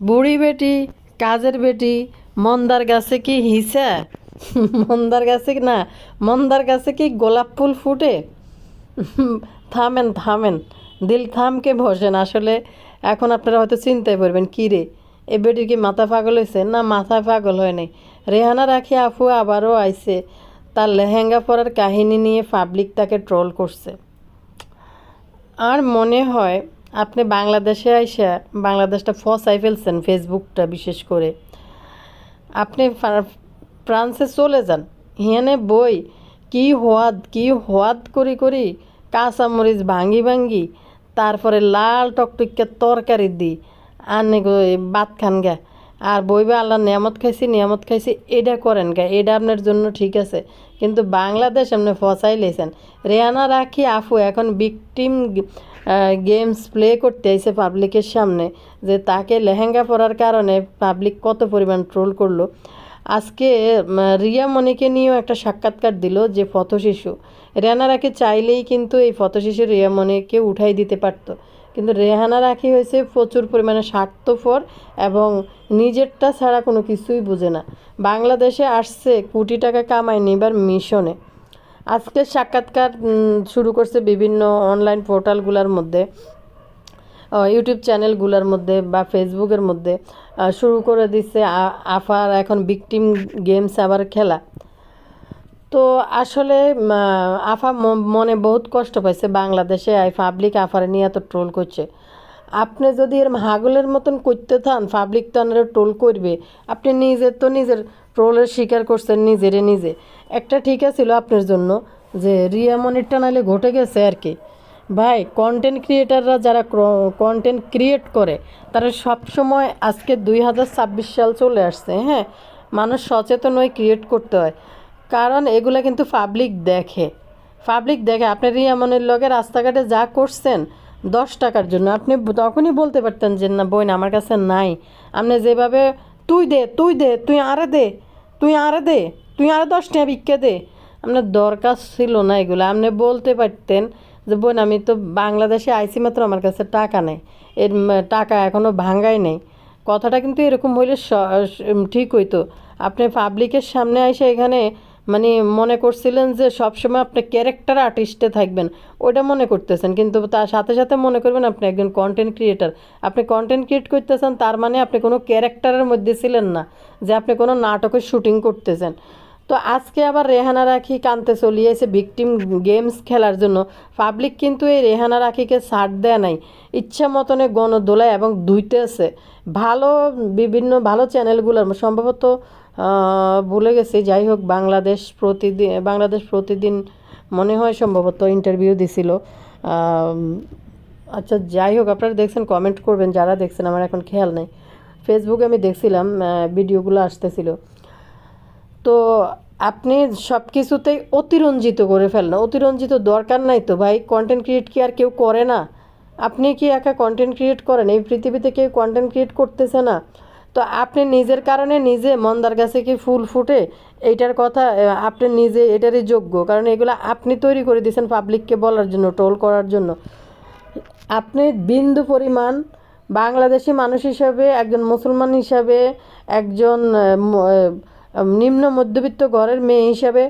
বুড়ি বেটি, কাজের বেটি, মন্দার গাছে কি হিসা? মন্দার গাছে না, মন্দার গাছে কি গোলাপ ফুল ফুটে? থামেন থামেন। দিল থামকে বসেন। আসলে এখন আপনারা হয়তো চিন্তায় পড়বেন কী রে? এ বেটির কি মাথা পাগল হয়েছে না, মাথা পাগল হয় নাই। রেহানা রাখি আফু আবারও আইছে। তার লেহেঙ্গা পরার কাহিনী নিয়ে পাবলিক তাকে ট্রোল করছে। আর মনে হয় আপনি বাংলাদেশে আইসা বাংলাদেশটা ফসাই ফেলছেন ফেসবুকটা বিশেষ করে। আপনি ফ্রা- ফ্রান্সে চলে যান, হিয়ানে বই, কি হোয়াদ কি হোয়াদ করি করি কাঁচামরিচ ভাঙ্গি ভাঙ্গি, তারপরে লাল টকটকে তরকারি দি আনে ভাত খান গা, আর বইবে আল্লাহ নিয়ামত খাইছি নিয়ামত খাইছি, এটা করেন গা, এটা আপনার জন্য ঠিক আছে। কিন্তু বাংলাদেশ আপনি ফসাই লেছেন রেয়ানা রাখি আফু এখন বিকটিম গেমস প্লে করতে আইছে পাবলিকের সামনে, যে তাকে লেহেঙ্গা পরার কারণে পাবলিক কত পরিমাণ ট্রোল করল। আজকে রিয়া মনিকে নিয়েও একটা সাক্ষাৎকার দিল যে পথশিশু রেহানা রাখি চাইলেই কিন্তু এই পথশিশু রিয়া মনিকে উঠাই দিতে পারতো। কিন্তু রেহানা রাখি হয়েছে, প্রচুর পরিমাণে স্বার্থপর এবং নিজেরটা ছাড়া কোনো কিছুই বুঝে না। বাংলাদেশে আসছে কোটি টাকা কামায় নিবার মিশনে। আজকে সাক্ষাৎকার শুরু করছে বিভিন্ন অনলাইন পোর্টালগুলোর মধ্যে ইউটিউব চ্যানেলগুলোর মধ্যে বা ফেসবুকের মধ্যে। শুরু করে দিচ্ছে আফার, এখন বিকটিম গেমস আবার খেলা। তো আসলে আফা মনে বহুত কষ্ট পাইছে বাংলাদেশে আই পাবলিক আফারে নিয়ে এত ট্রোল করছে। আপনি যদি এর হাগলের মতন করতে থান পাবলিক তো ট্রোল করবে। আপনি নিজের তো নিজের ট্রোলের শিকার করছেন নিজেরে নিজে। একটা ঠিক আছিল আপনার জন্য যে রিয়া মনিরটা নাহলে ঘটে গেছে আর কি। ভাই কন্টেন্ট ক্রিয়েটাররা যারা কন্টেন্ট ক্রিয়েট করে, তারা সব সময় আজকে দুই হাজার ছাব্বিশ সাল চলে আসছে হ্যাঁ? মানুষ সচেতন হয়ে ক্রিয়েট করতে হয়। কারণ এগুলো কিন্তু পাবলিক দেখে। পাবলিক দেখে। আপনি রিয়ামনের লগে রাস্তাঘাটে যা করছেন, দশ টাকার জন্য। আপনি তখনই বলতে পারতেন যে, না বোন, আমার কাছে নাই। আপনি যেভাবে, তুই দে তুই দে, তুই আরে দে, তুই আরে দে। তুই আরও দশ টাকা ভিক্ষে দে। আপনার দরকার ছিল না এগুলো। আপনি বলতে পারতেন যে, বোন, আমি তো বাংলাদেশে আইসি মাত্র, আমার কাছে টাকা নেই। এর টাকা এখনও ভাঙ্গাই নেই। কথাটা কিন্তু এরকম হইলে ঠিক হইতো। আপনি পাবলিকের সামনে এসে এখানে মানে মনে করছিলেন যে, সবসময় আপনি ক্যারেক্টার আর্টিস্টে থাকবেন। ওটা মনে করতেছেন। কিন্তু তার সাথে সাথে মনে করবেন আপনি একজন কন্টেন্ট ক্রিয়েটার আপনি কন্টেন্ট ক্রিয়েট করতেছেন, তার মানে আপনি কোনো ক্যারেক্টারের মধ্যে ছিলেন না, যে আপনি কোনো নাটকের শুটিং করতেছেন। তো আজকে আবার রেহানা রাখি কানতে চলিয়েছে ভিকটিম গেমস খেলার জন্য। পাবলিক কিন্তু এই রেহানা রাখিকে ছাড় দেয় নাই। ইচ্ছা মতনে গণদোলায় এবং দুইতেছে ভালো, বিভিন্ন ভালো চ্যানেলগুলোর সম্ভবত ভুলে গেছি। যাই হোক, বাংলাদেশ প্রতিদিন বাংলাদেশ প্রতিদিন মনে হয় সম্ভবত ইন্টারভিউ দিছিল। আচ্ছা যাই হোক, আপনারা দেখছেন কমেন্ট করবেন। যারা দেখছেন, আমার এখন খেয়াল নেই। ফেসবুকে আমি দেখছিলাম ভিডিওগুলো আসতেছিল। তো আপনি সব কিছুতেই অতিরঞ্জিত করে ফেলেন। অতিরঞ্জিত দরকার নাই তো ভাই কন্টেন্ট ক্রিয়েট কি আর কেউ করে না? আপনি কি একা কন্টেন্ট ক্রিয়েট করেন? এই পৃথিবীতে কেউ কন্টেন্ট ক্রিয়েট করতেছে না। তো আপনি নিজের কারণে নিজে মন্দার গাছে কি ফুল ফুটে? এইটার কথা আপনি নিজে এটারই যোগ্য। কারণ এগুলো আপনি তৈরি করে দিয়েছেন পাবলিককে বলার জন্য টোল করার জন্য। আপনি বিন্দু পরিমাণ বাংলাদেশি মানুষ হিসাবে, একজন মুসলমান হিসাবে, একজন নিম্ন মধ্যবিত্ত ঘরের মেয়ে হিসাবে,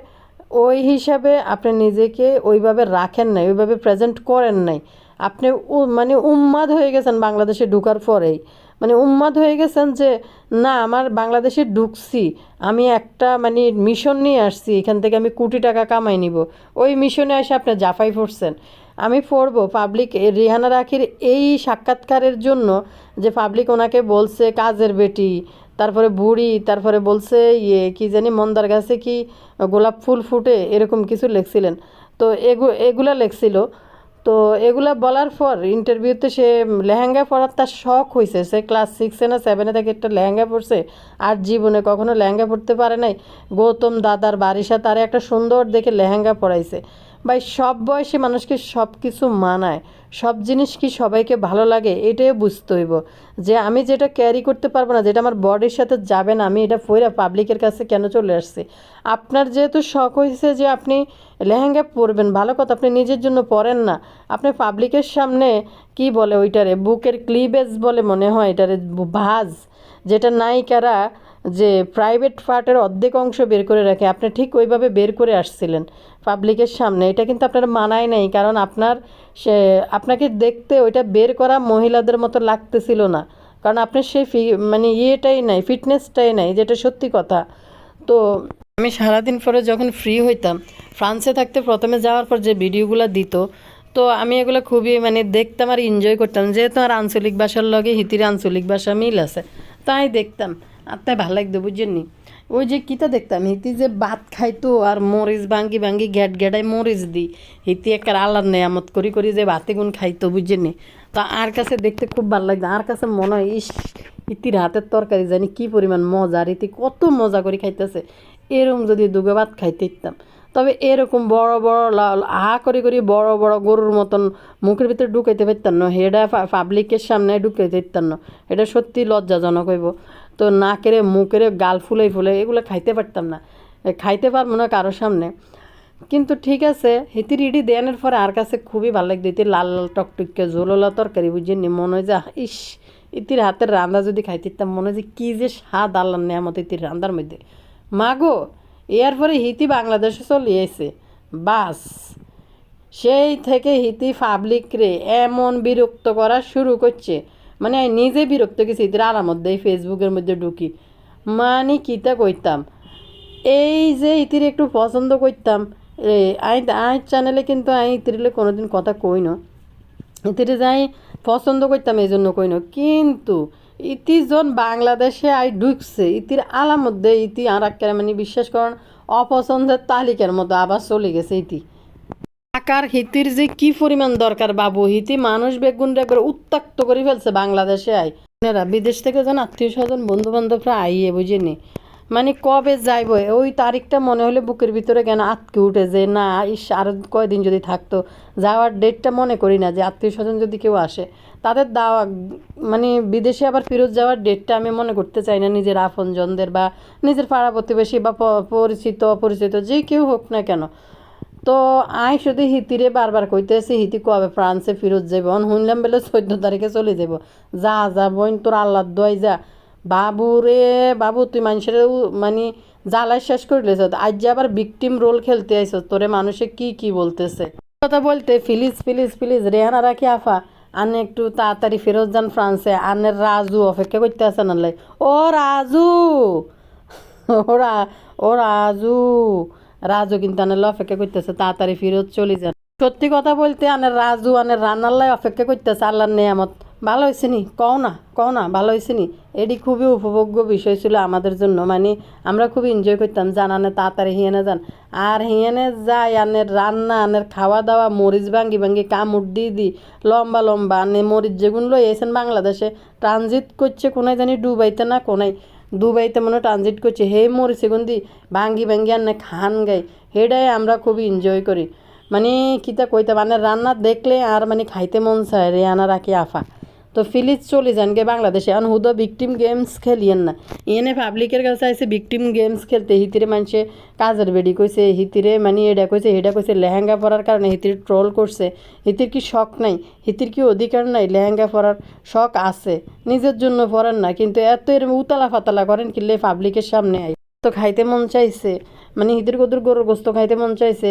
ওই হিসাবে আপনি নিজেকে ওইভাবে রাখেন নাই, ওইভাবে প্রেজেন্ট করেন নাই। আপনি মানে উম্মাদ হয়ে গেছেন বাংলাদেশে ঢুকার পরেই। মানে উন্মাদ হয়ে গেছেন যে, না, আমার বাংলাদেশে ঢুকছি, আমি একটা মানে মিশন নিয়ে আসছি, এখান থেকে আমি কোটি টাকা কামাই নিব। ওই মিশনে এসে আপনি জাফাই পড়ছেন। আমি পড়ব পাবলিক রিহানা রাখির এই সাক্ষাৎকারের জন্য যে পাবলিক ওনাকে বলছে, কাজের বেটি তারপরে বুড়ি, তারপরে বলছে ইয়ে কি জানি মন্দার গাছে কি গোলাপ ফুল ফুটে এরকম কিছু লিখছিলেন। তো এগু, এগুলা লিখছিল। তো এগুলা বলার পর ইন্টারভিউতে সে লেহেঙ্গা পরার তার শখ হয়েছে সে ক্লাস সিক্সে না সেভেনে থেকে একটা লেহেঙ্গা পরছে। আর জীবনে কখনো লেহেঙ্গা পরতে পারে নাই। গৌতম দাদার বারিশা তারে একটা সুন্দর দেখে লেহেঙ্গা পরাইছে। ভাই, সব বয়সে মানুষকে সব কিছু মানায়। সব জিনিস কি সবাইকে ভালো লাগে, এটাই বুঝতে হইব। যে আমি যেটা ক্যারি করতে পারব না, যেটা আমার বডির সাথে যাবে না, আমি এটা পরে পাবলিকের কাছে কেন চলে আসছি? আপনার যেহেতু শখ হয়েছে যে আপনি লেহেঙ্গা পরবেন, ভালো কথা, আপনি নিজের জন্য পরেন না। আপনি পাবলিকের সামনে কি বলে ওইটারে, বুকের ক্লিবেজ বলে মনে হয় এটারে, ভাজ। যেটা নায়িকারা যে প্রাইভেট পার্টের অর্ধেক অংশ বের করে রাখে, আপনি ঠিক ওইভাবে বের করে আসছিলেন পাবলিকের সামনে, এটা কিন্তু আপনার মানায় নাই, কারণ আপনার সে, আপনাকে দেখতে ওইটা বের করা মহিলাদের মতো লাগতেছিল না। কারণ আপনার সেই ফি- মানে ইয়েটাই নাই ফিটনেসটাই নাই, যেটা সত্যি কথা। তো আমি সারাদিন পরে যখন ফ্রি হইতাম ফ্রান্সে থাকতে প্রথমে যাওয়ার পর যে ভিডিওগুলো দিত, তো আমি এগুলো খুবই মানে দেখতাম আর এনজয় করতাম, যেহেতু আর আঞ্চলিক ভাষার লগে হিতির আঞ্চলিক ভাষা মিল আছে, তাই দেখতাম। তাই ভালো লাগতো বুঝছেননি ওই যে কিতা দেখতাম, হিতি যে ভাত খাইতো আর মরিচ ভাঙ্গি ভাঙ্গি গ্যাট গ্যাটাই মরিচ দি, হিতি একটা আল্লাহর নেয়ামত করি করি যে ভাতে গুণ খাইতো বুঝছেননি তো আর কাছে দেখতে খুব ভালো লাগতো, আর কাছে মনে হয়, ইস ইতির হাতের তরকারি জানি কি পরিমাণ মজা, আর ইতি কত মজা করে খাইতেছে। এরকম যদি দুগে ভাত খাইতে ইতাম তবে এরকম বড় বড় আহা করে করে বড় বড় গরুর মতন মুখের ভিতরে ঢুকাইতে পারতাম না, হেডা পাবলিকের সামনে ঢুকাইতে পারতাম না। এটা সত্যি লজ্জাজনক হইব। তো নাকেরে মুখেরে গাল ফুলাই ফুলে এগুলো খাইতে পারতাম না। খাইতে পারব না কারোর সামনে। কিন্তু ঠিক আছে হিতির ইডি দেয়ানের পরে আর কাছে খুবই ভালো লাগতো। ইতির লাল লাল টকটকে ঝোললা তরকারি বুঝিনি মনে হয় যে ইস ইতির হাতের রান্না যদি খাইতিতাম মনে হয় যে কী যে স্বাদ আল্লাহ নেয়ামত ইতির রান্নার মধ্যে। মাগো, এর পরে হিতি বাংলাদেশে চলে এসে বাস, সেই থেকে হিতি পাবলিক রে এমন বিরক্ত করা শুরু করছে। মানে নিজে বিরক্ত গেছি ইতির আরামত দেয় ফেসবুকের মধ্যে ঢুকি। মানে কিতা কইতাম? এই যে ইতির একটু পছন্দ করতাম আই আই চ্যানেলে কিন্তু আই ইতিরলে কোনোদিন কথা কই না। ইতিরে যাই পছন্দ করতাম এই জন্য কইন কিন্তু ইতি জন বাংলাদেশে আই ঢুকছে, ইতির আলার মধ্যে ইতি আর মানে বিশ্বাস করেন, অপছন্দের তালিকার মতো আবার চলে গেছে ইতি। টাকার হিতির যে কি পরিমাণ দরকার বাবু? হিতি মানুষ বেগুন একবার উত্তাক্ত করে ফেলছে বাংলাদেশে আই এরা বিদেশ থেকে যেন আত্মীয় স্বজন বন্ধু বান্ধবরা আইয়ে বুঝিনি মানে কবে যাইব? ওই তারিখটা মনে হলে বুকের ভিতরে কেন আটকে উঠে যে, না, ইস, আরও কয়দিন যদি থাকতো। যাওয়ার ডেটটা মনে করি না যে আত্মীয় স্বজন যদি কেউ আসে, তাদের দাওয়া মানে বিদেশে আবার ফেরত যাওয়ার ডেটটা আমি মনে করতে চাই না। নিজের আপনজনদের বা নিজের পাড়া প্রতিবেশী বা পরিচিত, অপরিচিত, যে কেউ হোক না কেন। তো আই শুধু হিতিরে বারবার কইতেছি, হিতি কবে ফ্রান্সে ফিরত যাব শুনলাম বেলে চোদ্দ তারিখে চলে যাব যা যা, বোন, তোর আল্লাহ দোয়াই যা। বাবু রে, বাবু, তুই মানুষের মানে জ্বালাই শেষ করলেছ আজ যে আবার ভিকটিম রোল খেলতে আইস তোরে মানুষে কি কি বলতেছে? কথা বলতে প্লিজ প্লিজ প্লিজ রেহানা রাখি আফা। আনে একটু তাড়াতাড়ি ফেরত যান ফ্রান্সে। আনের রাজু, অপেক্ষা করতে আছে নালাই ও রাজু! ওরা ও রাজু! রাজু কিন্তু আনের অপেক্ষা করতেছে, তাড়াতাড়ি ফিরত চলে যান। সত্যি কথা বলতে আনের রাজু, আনের রান্নার অপেক্ষা করতেছে, আল্লাহর নেয়ামত। ভালো হয়েছে নি? কও না কও না, ভালো হয়েছে নি? এটি খুবই উপভোগ্য বিষয় ছিল আমাদের জন্য মানে আমরা খুব এনজয় করতাম জান আনে তাড়াতাড়ি হিয়েনে যান। আর হিয়েনে যাই, আনের রান্না, আনের খাওয়া দাওয়া মরিচ ভাঙ্গি ভাঙ্গি, কামড় দিয়ে দি লম্বা লম্বা, আনে মরিচ যেগুলো এসেন বাংলাদেশে, ট্রানজিট করছে কোনায় জানি ডুবাইতে না কোনায়। দুবাইতে মনে ট্রানজিট করছে। হে মোর সেগুন্দি, ভাঙ্গি ভাঙ্গি আনে খান গাই। হেডাই আমরা খুব এনজয় করি। মানে কিতা কইতে মানে রান্না দেখলে আর মানে খাইতে মন চায় রে আনা রাখি আফা। তো ফিলিজ চলে যান গে বাংলাদেশে। এখন হুদো ভিকটিম গেমস খেলিয়েন না। এনে পাবলিকের কাছে আইসে ভিকটিম গেমস খেলতে। হিতিরে মানুষে কাজের বেডি কইছে, হিতিরে মানে এটা কইছে এটা কইছে, লেহেঙ্গা পরার কারণে হিতির ট্রোল করছে। হিতির কি শখ নাই? হিতির কি অধিকার নাই? লেহেঙ্গা পরার শখ আছে। নিজের জন্য পরেন না, কিন্তু এত এর উতালা ফাতালা করেন কিনলে পাবলিকের সামনে আই তো খাইতে মন চাইছে। মানে হিতির কদুর গরুর গোস্ত খাইতে মন চাইছে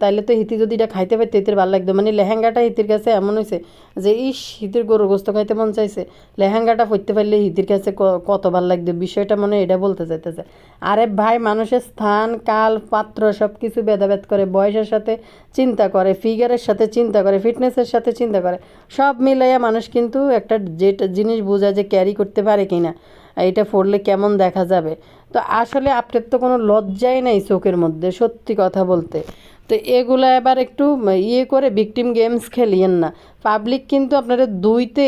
তাইলে তো হিতি যদি এটা খাইতে পারতে, হিতির ভালো লাগতো। মানে লেহেঙ্গাটা হিতির কাছে এমন হয়েছে যে, ইস, হিতির গরুর গোস্ত খাইতে মন চাইছে। লেহেঙ্গাটা পরতে পারলে হিতির কাছে কত ভালো লাগতো। বিষয়টা মনে এটা বলতে চাইতেছে। আরে ভাই, মানুষের স্থান, কাল, পাত্র সব কিছু ভেদাভেদ করে, বয়সের সাথে চিন্তা করে, ফিগারের সাথে চিন্তা করে, ফিটনেসের সাথে চিন্তা করে, সব মিলাইয়া মানুষ কিন্তু একটা যেটা জিনিস বোঝা যে ক্যারি করতে পারে কিনা। এইটা পড়লে কেমন দেখা যাবে? তো আসলে আপনার তো কোনো লজ্জাই নাই চোখের মধ্যে, সত্যি কথা বলতে। তো এগুলো এবার একটু ইয়ে করে ভিকটিম গেমস খেলিয়েন না। পাবলিক কিন্তু আপনারা দুইতে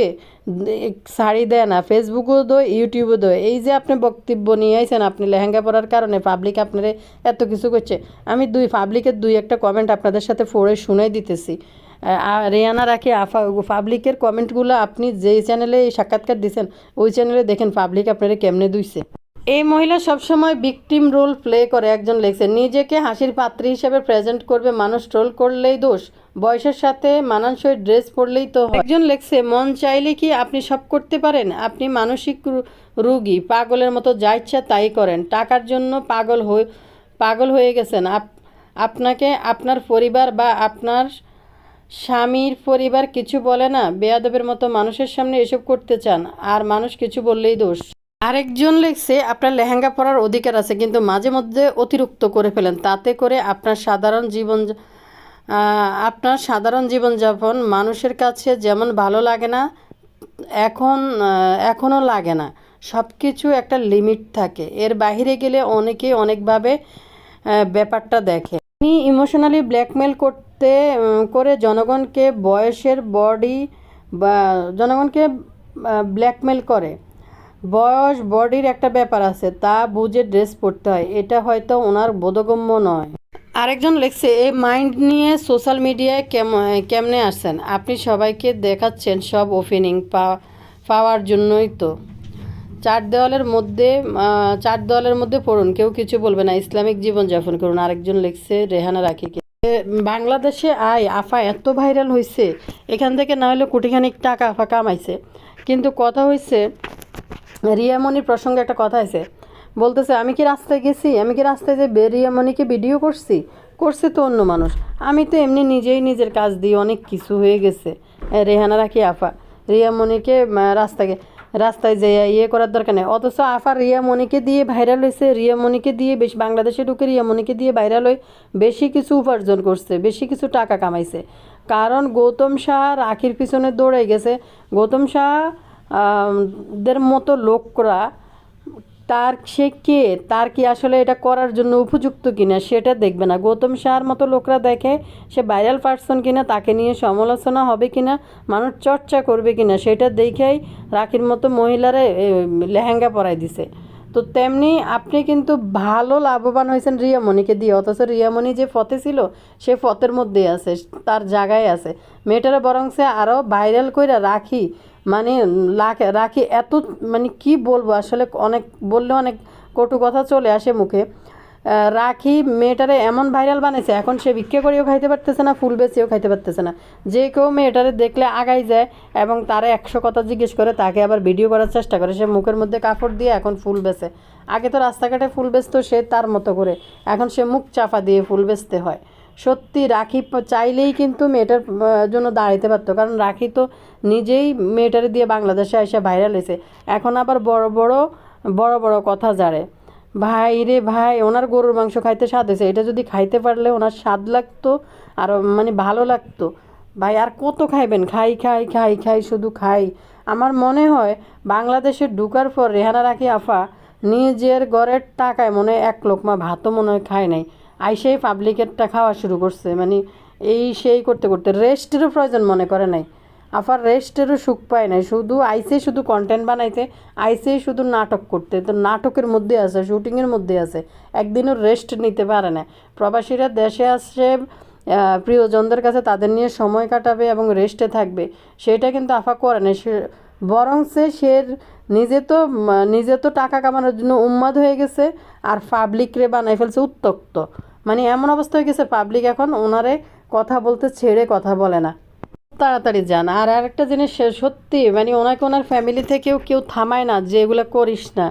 শাড়ি দেয় না। ফেসবুকও দোয় ইউটিউবও দোয়। এই যে আপনি বক্তব্য নিয়ে আইছেন, আপনি লেহেঙ্গা পরার কারণে পাবলিক আপনারে এত কিছু করছে। আমি দুই পাবলিকের দুই একটা কমেন্ট আপনাদের সাথে পড়ে শুনে দিতেছি। রেয়ানা রাখি, আফা পাবলিকের কমেন্টগুলো আপনি যেই চ্যানেলে এই সাক্ষাৎকার দিছেন, ওই চ্যানেলে দেখেন পাবলিক আপনারা কেমনে দুইছে। এই মহিলা সবসময় ভিকটিম রোল প্লে করে, একজন লেখছে, নিজেকে হাসির পাত্রী হিসেবে প্রেজেন্ট করবে, মানুষ ট্রোল করলেই দোষ, বয়সের সাথে মানানসই ড্রেস পরলেই তো একজন লেখছে, মন চাইলে কি আপনি সব করতে পারেন? আপনি মানসিক রুগী, পাগলের মতো যা ইচ্ছা তাই করেন। টাকার জন্য পাগল হয়ে পাগল হয়ে গেছেন। আপ- আপনাকে আপনার পরিবার বা আপনার স্বামীর পরিবার কিছু বলে না, বেয়াদবের মতো মানুষের সামনে এসব করতে চান, আর মানুষ কিছু বললেই দোষ। আরেকজন লেখছে, আপনার লেহেঙ্গা পরার অধিকার আছে, কিন্তু মাঝে মধ্যে অতিরিক্ত করে ফেলেন। তাতে করে আপনার সাধারণ জীবন আপনার সাধারণ জীবনযাপন মানুষের কাছে যেমন ভালো লাগে না, এখন এখনও লাগে না। সব কিছু একটা লিমিট থাকে। এর বাইরে গেলে অনেকে অনেকভাবে ব্যাপারটা দেখে। তিনি ইমোশনালি ব্ল্যাকমেল করতে উম, করে জনগণকে বয়সের বডি বা জনগণকে ব্ল্যাকমেল করে। বয়স বডির একটা ব্যাপার আছে তা বুঝে ড্রেস পরতে হয়। এটা হয়তো ওনার বোধগম্য নয়। আরেকজন লিখছে এই মাইন্ড নিয়ে সোশ্যাল মিডিয়ায় কেম- কেমনে আসছেন? আপনি সবাইকে দেখাচ্ছেন সব ওপেনিং পাওয়ার জন্যই তো। চার দেওয়ালের মধ্যে চার দেওয়ালের মধ্যে পড়ুন কেউ কিছু বলবে না। ইসলামিক জীবনযাপন করুন। আরেকজন লিখছে রেহানা রাখিকে বাংলাদেশে আয় আফা এত ভাইরাল হয়েছে এখান থেকে না হলে কোটিখানিক টাকা আফা কামাইছে। কিন্তু কথা হয়েছে রিয়ামণির প্রসঙ্গে একটা কথা আছে। বলতেছে আমি কি রাস্তায় গেছি? আমি কি রাস্তায় যে রিয়ামণিকে ভিডিও করছি? করছে তো অন্য মানুষ। আমি তো এমনি নিজেই নিজের কাজ দিয়ে অনেক কিছু হয়ে গেছে। রেহানা রাখি আফা? রিয়ামণিকে আহ, রাস্তায় যেয়ে ইয়ে করার দরকার নেই। অথচ আফা রিয়ামণিকে দিয়ে ভাইরাল হয়েছে রিয়ামণিকে দিয়ে বেশি বাংলাদেশে ঢুকে রিয়ামণিকে দিয়ে ভাইরাল হয়ে বেশি কিছু উপার্জন করছে, বেশি কিছু টাকা কামাইছে। কারণ গৌতম শাহ রাখির পিছনে দৌড়ে গেছে। গৌতম শাহ দের মতো লোকরা তার সে কে? তার কি আসলে এটা করার জন্য উপযুক্ত কিনা সেটা দেখবে না। গৌতম শাহর মতো লোকরা দেখে সে ভাইরাল পার্সন কিনা, তাকে নিয়ে সমালোচনা হবে কিনা, মানুষ চর্চা করবে কিনা, সেটা দেখেই রাখির মতো মহিলারা লেহেঙ্গা পরাই দিছে। তো তেমনি আপনি কিন্তু ভালো লাভবান হয়েছেন রিয়ামণিকে দিয়ে, অথচ রিয়ামণি যে ফতে ছিল, সে ফতের মধ্যেই আছে, তার জায়গায় আছে। মেয়েটারা বরং সে আরও ভাইরাল কইরা রাখি মানে রাখি এত মানে কি বলব, আসলে অনেক, বললে অনেক কটু কথা চলে আসে মুখে। রাখি মেয়েটারে এমন ভাইরাল বানাইছে, এখন সে ভিক্ষে করেও খাইতে পারতেছে না, ফুল বেচেও খাইতে পারতেছে না। যে কেউ মেয়েটারে দেখলে আগাই যায় এবং তারা একশো কথা জিজ্ঞেস করে, তাকে আবার ভিডিও করার চেষ্টা করে। সে মুখের মধ্যে কাপড় দিয়ে এখন ফুল বেচে। আগে তো রাস্তাঘাটে ফুল বেচতো সে তার মতো করে, এখন সে মুখ চাপা দিয়ে ফুল বেচতে হয়। সত্যি রাখি চাইলেই কিন্তু মেয়েটার জন্য দাঁড়াইতে পারতো। কারণ রাখি তো নিজেই মেয়েটারে দিয়ে বাংলাদেশে এসে ভাইরাল হয়েছে এখন আবার বড় বড় বড় বড় কথা জারে। ভাই রে ভাই, ওনার গরুর মাংস খাইতে স্বাদ হয়েছে এটা যদি খাইতে পারলে ওনার স্বাদ লাগতো, আর মানে ভালো লাগতো। ভাই, আর কত খাইবেন? খাই খাই খাই খাই, শুধু খাই। আমার মনে হয় বাংলাদেশে ঢুকার পর রেহানা রাখি আফা নিজের ঘরের টাকায় মনে এক লোকমা ভাতও মনে হয় খায় নাই। আইসেই পাবলিকেরটা খাওয়া শুরু করছে। মানে এই সেই করতে করতে রেস্টেরও প্রয়োজন মনে করে নাই। আফার রেস্টেরও সুখ পায় নাই। শুধু আইসে শুধু কন্টেন্ট বানাইতে আইসেই শুধু নাটক করতে। তো নাটকের মধ্যে আছে, শুটিংয়ের মধ্যে আছে। একদিনও রেস্ট নিতে পারে না। প্রবাসীরা দেশে আসে প্রিয়জনদের কাছে তাদের নিয়ে সময় কাটাবে এবং রেস্টে থাকবে। সেটা কিন্তু আফা করে না সে বরং সে সে নিজে তো নিজে তো টাকা কামানোর জন্য উন্মাদ হয়ে গেছে, আর পাবলিকরে বানাই ফেলছে উত্তক্ত মানে এমন অবস্থা হয়ে গেছে পাবলিক এখন ওনারে কথা বলতে ছেড়ে কথা বলে না। তাড়াতাড়ি যান। আর আরেকটা জিনিস সত্যি মানে ওনাকে ওনার ফ্যামিলি থেকেও কেউ থামায় না যে এগুলো করিস না।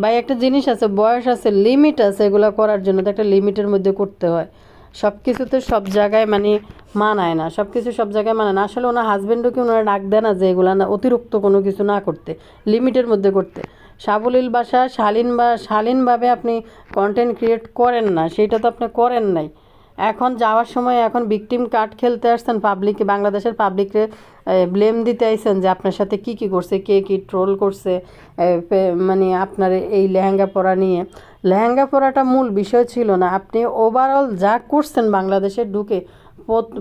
বা একটা জিনিস আছে, বয়স আছে লিমিট আছে এগুলো করার জন্য, তো একটা লিমিটের মধ্যে করতে হয়। সব কিছুতে সব জায়গায় মানে মানায় না সব কিছু সব জায়গায় মানায় না। আসলে ওনার হাজব্যান্ডও কি ওনারা ডাক দেয় না যে এগুলো না অতিরিক্ত কোনো কিছু না করতে লিমিটের মধ্যে করতে? সাবলীল ভাষা, শালীন বা শালীনভাবে আপনি কন্টেন্ট ক্রিয়েট করেন না, সেটা তো আপনি করেন নাই। এখন যাওয়ার সময় এখন ভিকটিম কার্ড খেলতে আসছেন পাবলিক বাংলাদেশের পাবলিককে ব্লেম দিতে আইছেন যে আপনার সাথে কি কি করছে, কে কি ট্রোল করছে মানে আপনার এই লেহেঙ্গা পরা নিয়ে। লেহেঙ্গা পরাটা মূল বিষয় ছিল না, আপনি ওভারঅল যা করছেন বাংলাদেশে ঢুকে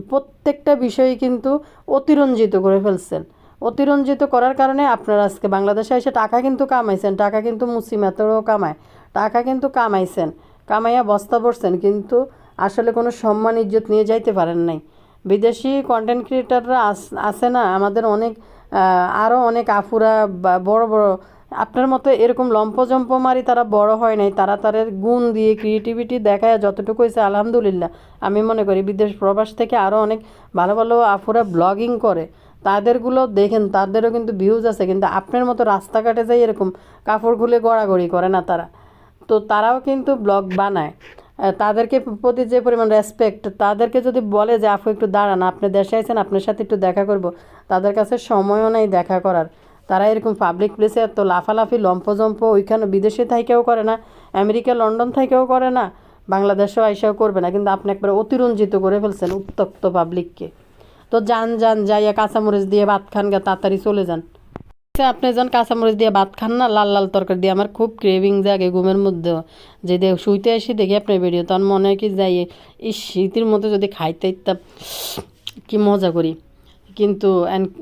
প্রত্যেকটা বিষয়ই কিন্তু অতিরঞ্জিত করে ফেলছেন। অতিরঞ্জিত করার কারণে আপনারা আজকে বাংলাদেশে এসে টাকা কিন্তু কামাইছেন, টাকা কিন্তু মুসিমাতেরও কামায়, টাকা কিন্তু কামাইছেন, কামাইয়া বস্তা পড়ছেন কিন্তু আসলে কোনো সম্মান, ইজ্জত নিয়ে যাইতে পারেন নাই। বিদেশি কন্টেন্ট ক্রিয়েটাররা আসে না? আমাদের অনেক আরও অনেক আফুরা বড় বড়, আপনার মতো এরকম লম্পজম্প মারি তারা বড় হয় নাই, তারা তাদের গুণ দিয়ে ক্রিয়েটিভিটি দেখায় যতটুকু হয়েছে আলহামদুলিল্লাহ। আমি মনে করি বিদেশ প্রবাস থেকে আরও অনেক ভালো ভালো আফুরা ব্লগিং করে। তাদেরগুলো দেখেন, তাদেরও কিন্তু ভিউজ আছে, কিন্তু আপনার মতো রাস্তাঘাটে যাই এরকম কাপড় খুলে গড়াগড়ি করে না তারা। তো তারাও কিন্তু ব্লগ বানায়। তাদেরকে প্রতি যে পরিমাণ রেসপেক্ট তাদেরকে যদি বলে যে, আপু, একটু দাঁড়ান, আপনি দেশে আছেন আপনার সাথে একটু দেখা করব। তাদের কাছে সময়ও নেই দেখা করার। তারা এরকম পাবলিক প্লেসে এত লাফালাফি, লম্পজম্প, ওইখানে বিদেশে থাইকেও করে না, আমেরিকা, লন্ডন থেকেও করে না, বাংলাদেশেও আইসাও করবে না। কিন্তু আপনি একবারে অতিরঞ্জিত করে ফেলছেন উত্তক্ত পাবলিককে তো যান যান, যাইয়া কাঁচামরিচ দিয়ে ভাত খান গা, তাড়াতাড়ি চলে যান। আপনি যান কাঁচামরিচ দিয়ে ভাত খান না, লাল লাল তরকারি দিয়ে, আমার খুব ক্রেভিং জাগে ঘুমের মধ্যেও যে দেখ শুইতে এসে দেখি আপনার ভিডিও তখন মনে হয় কি যাই এই শীতের মধ্যে যদি খাইতে কি মজা করি। কিন্তু এন-